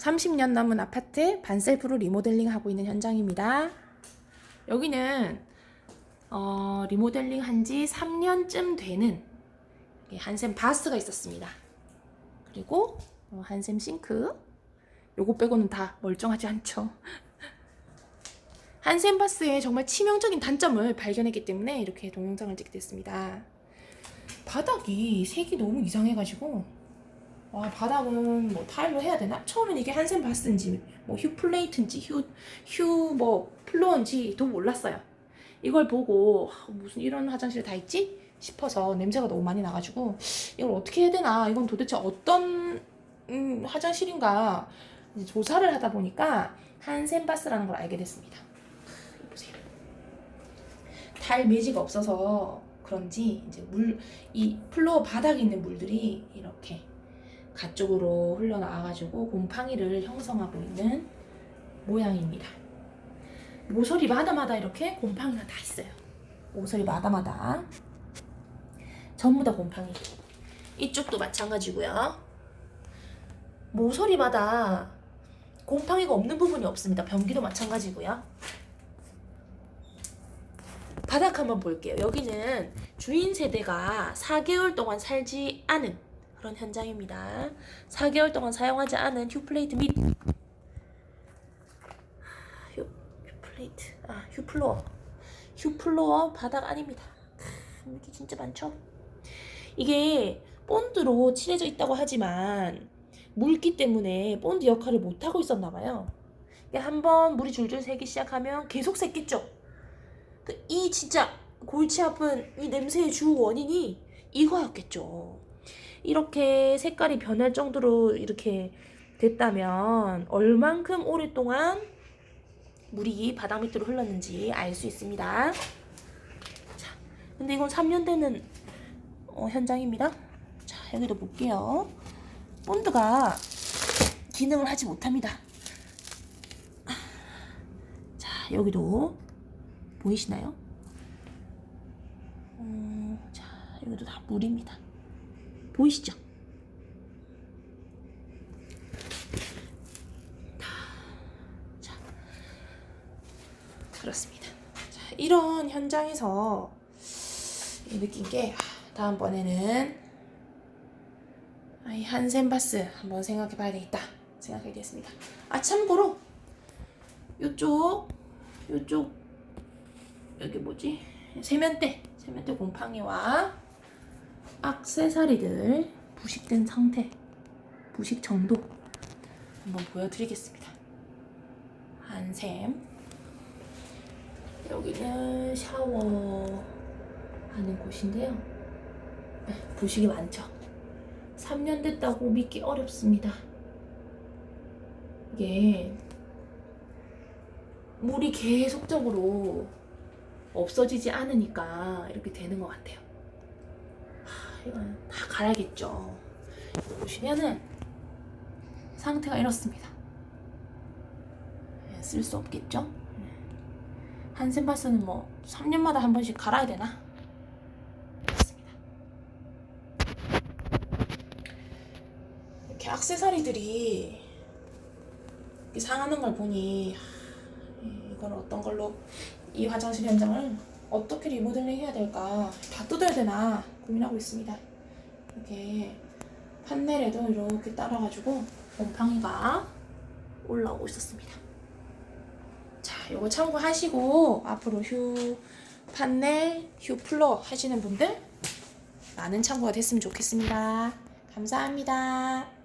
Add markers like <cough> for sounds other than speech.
30년 넘은 아파트 반셀프로 리모델링 하고 있는 현장입니다. 여기는 어, 리모델링 한 지 3년쯤 되는 이 한샘 바스가 있었습니다. 그리고 어, 한샘 싱크. 요거 빼고는 다 멀쩡하지 않죠. <laughs> 한샘 바스의 정말 치명적인 단점을 발견했기 때문에 이렇게 동영상을 찍게 됐습니다. 바닥이 색이 너무 이상해가지고 와 바닥은 뭐 타일로 해야 되나? 처음엔 이게 한샘 바스인지 뭐 휴 플레이트인지 휴휴 뭐 플로어인지도 몰랐어요. 이걸 보고 아, 무슨 이런 화장실 다 있지? 싶어서 냄새가 너무 많이 나가지고 이걸 어떻게 해야 되나? 이건 도대체 어떤 음, 화장실인가 조사를 하다 보니까 한샘 바스라는 걸 알게 됐습니다. 보세요. 타일 매지가 없어서 그런지 이제 물 이 플로어 바닥에 있는 물들이 이렇게 가쪽으로 흘러나와가지고 곰팡이를 형성하고 있는 모양입니다. 모서리 마다마다 이렇게 곰팡이가 다 있어요. 모서리 마다마다 전부 다 곰팡이. 이쪽도 마찬가지고요. 모서리마다 곰팡이가 없는 부분이 없습니다. 변기도 마찬가지고요. 바닥 한번 볼게요. 여기는 주인 세대가 4개월 동안 살지 않은 그런 현장입니다. 4개월 동안 사용하지 않은 휴플레이트 및 휴, 휴플레이트 아 휴플로어 휴플로어 바닥 아닙니다. 크, 이게 진짜 많죠. 이게 본드로 칠해져 있다고 하지만 물기 때문에 본드 역할을 못 하고 있었나 봐요. 한번 물이 줄줄 새기 시작하면 계속 샜겠죠. 그이 진짜 골치 아픈 이 냄새의 주 원인이 이거였겠죠. 이렇게 색깔이 변할 정도로 이렇게 됐다면 얼만큼 오랫동안 물이 바닥 밑으로 흘렀는지 알 수 있습니다. 자, 근데 이건 3년 되는 어, 현장입니다. 자, 여기도 볼게요. 본드가 기능을 하지 못합니다. 자, 여기도 보이시나요? 음, 자, 여기도 다 물입니다. 보이시죠? 자, 그렇습니다. 자, 이런 현장에서 느낀 게 아, 다음번에는 이 한센바스 한번 생각해 봐야 되겠다 생각하게 됐습니다. 아 참고로 요쪽 요쪽 여기 뭐지 세면대 세면대 곰팡이와 악세사리들 부식된 상태 부식 정도 한번 보여드리겠습니다. 한샘 여기는 샤워 하는 곳인데요. 네, 부식이 많죠. 3년 됐다고 믿기 어렵습니다. 이게 물이 계속적으로 없어지지 않으니까 이렇게 되는 것 같아요. 하, 이건 다 갈아야겠죠. 보시면은 상태가 이렇습니다. 네, 쓸수 없겠죠? 한센바스는 뭐 3년마다 한 번씩 갈아야 되나? 그렇습니다. 이렇게 악세사리들이 상하는 걸 보니 하, 이걸 어떤 걸로 이 화장실 현장을 어떻게 리모델링 해야 될까 다 뜯어야 되나 고민하고 있습니다. 이렇게 판넬에도 이렇게 따라가지고 곰팡이가 올라오고 있었습니다. 자, 요거 참고하시고 앞으로 휴 판넬, 휴 플러 하시는 분들 많은 참고가 됐으면 좋겠습니다. 감사합니다.